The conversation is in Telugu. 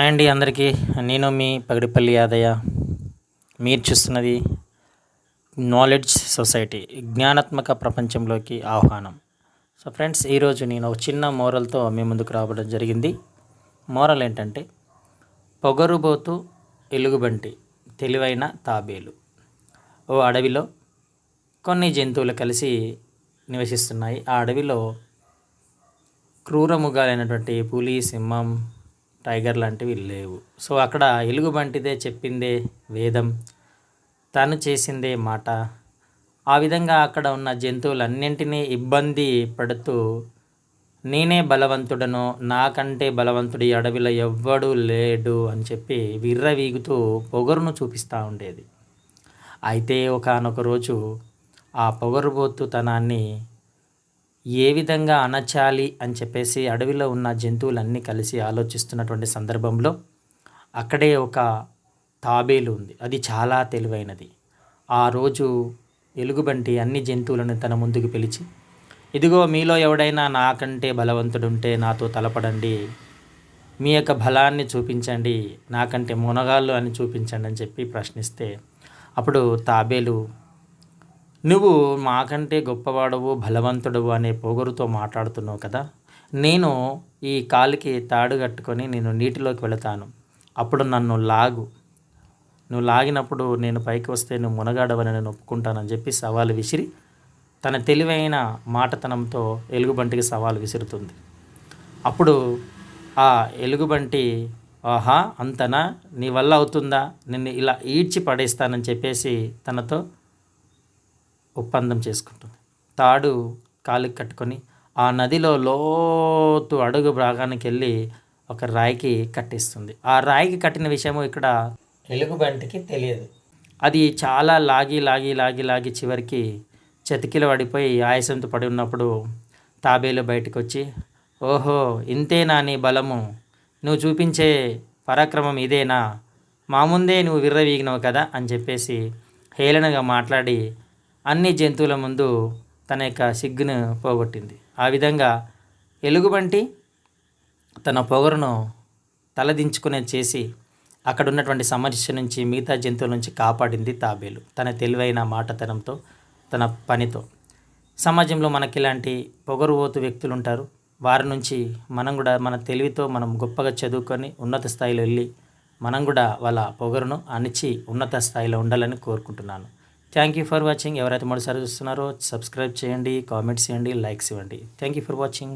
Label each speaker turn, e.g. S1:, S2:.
S1: హాయ్ అండి అందరికీ. నేను మీ పగడిపల్లి యాదయ్య. మీరు చూస్తున్నది నాలెడ్జ్ సొసైటీ జ్ఞానాత్మక ప్రపంచంలోకి ఆహ్వానం. సో ఫ్రెండ్స్ ఈరోజు నేను ఒక చిన్న మోరల్తో మీ ముందుకు రావడం జరిగింది. మోరల్ ఏంటంటే పొగరుబోతు ఎలుగుబంటి తెలివైన తాబేలు. ఓ అడవిలో కొన్ని జంతువులు కలిసి నివసిస్తున్నాయి. ఆ అడవిలో క్రూరముగాలైనటువంటి పులి సింహం టైగర్ లాంటివి లేవు. సో అక్కడ ఎలుగుబంటిదే చెప్పిందే వేదం. తను చేసిందే మాట. ఆ విధంగా అక్కడ ఉన్న జంతువులన్నింటినీ ఇబ్బంది పడుతూ నేనే బలవంతుడను నాకంటే బలవంతుడి అడవిలో ఎవ్వడు లేడు అని చెప్పి విర్రవీగుతూ పొగరును చూపిస్తూ ఉండేది. అయితే ఒకనొక రోజు ఆ పొగరుబోతుతనాన్ని ఏ విధంగా అణచాలి అని చెప్పేసి అడవిలో ఉన్న జంతువులన్నీ కలిసి ఆలోచిస్తున్నటువంటి సందర్భంలో అక్కడే ఒక తాబేలు ఉంది. అది చాలా తెలివైనది. ఆ రోజు ఎలుగుబంటి అన్ని జంతువులను తన ముందుకు పిలిచి ఇదిగో మీలో ఎవడైనా నాకంటే బలవంతుడుంటే నాతో తలపడండి. మీ యొక్క బలాన్ని చూపించండి. నాకంటే మునగాళ్ళు అని చూపించండి అని చెప్పి ప్రశ్నిస్తే అప్పుడు తాబేలు నువ్వు మాకంటే గొప్పవాడవు బలవంతుడవు అనే పొగరుతో మాట్లాడుతున్నావు కదా. నేను ఈ కాలికి తాడు కట్టుకొని నేను నీటిలోకి వెళతాను. అప్పుడు నన్ను లాగు. నువ్వు లాగినప్పుడు నేను పైకి వస్తే నువ్వు మునగాడవని నేను ఒప్పుకుంటానని చెప్పి సవాలు విసిరి తన తెలివైన మాటతనంతో ఎలుగుబంటికి సవాలు విసురుతుంది. అప్పుడు ఆ ఎలుగుబంటి ఆహా అంతనా? నీ వల్ల అవుతుందా? నిన్ను ఇలా ఈడ్చి పడేస్తానని చెప్పేసి తనతో ఒప్పందం చేసుకుంటుంది. తాడు కాలుకి కట్టుకొని ఆ నదిలో లోతు అడుగు భాగానికి వెళ్ళి ఒక రాయికి కట్టిస్తుంది. ఆ రాయికి కట్టిన విషయము ఇక్కడ ఎలుగుబంటికి తెలియదు. అది చాలా లాగి లాగి లాగి లాగి చివరికి చతికిల పడిపోయి ఆయాసంతో పడి ఉన్నప్పుడు తాబేలు బయటకు వచ్చి ఓహో ఇంతేనా నీ బలము? నువ్వు చూపించే పరాక్రమం ఇదేనా? మా ముందే నువ్వు విర్రవీగినవు కదా? అని చెప్పేసి హేళనగా మాట్లాడి అన్ని జంతువుల ముందు తన యొక్క సిగ్గును పోగొట్టింది. ఆ విధంగా ఎలుగుబంటి తన పొగరును తలదించుకునే చేసి అక్కడ ఉన్నటువంటి సమస్య నుంచి మిగతా జంతువుల నుంచి కాపాడింది తాబేలు. తన తెలివైన మాటతనంతో తన పనితో. సమాజంలో మనకి ఇలాంటి పొగరుబోతు వ్యక్తులు ఉంటారు వారి నుంచి మనం కూడా మన తెలివితో మనం గొప్పగా చదువుకొని ఉన్నత స్థాయిలో వెళ్ళి మనం కూడా వాళ్ళ పొగరును అణిచి ఉన్నత స్థాయిలో ఉండాలని కోరుకుంటున్నాను. థ్యాంక్ యూ ఫర్ వాచింగ్ ఎవరైతే మొదటిసారి చూస్తున్నారో సబ్స్క్రైబ్ చేయండి కామెంట్స్ చేయండి లైక్స్ ఇవ్వండి. Thank you for watching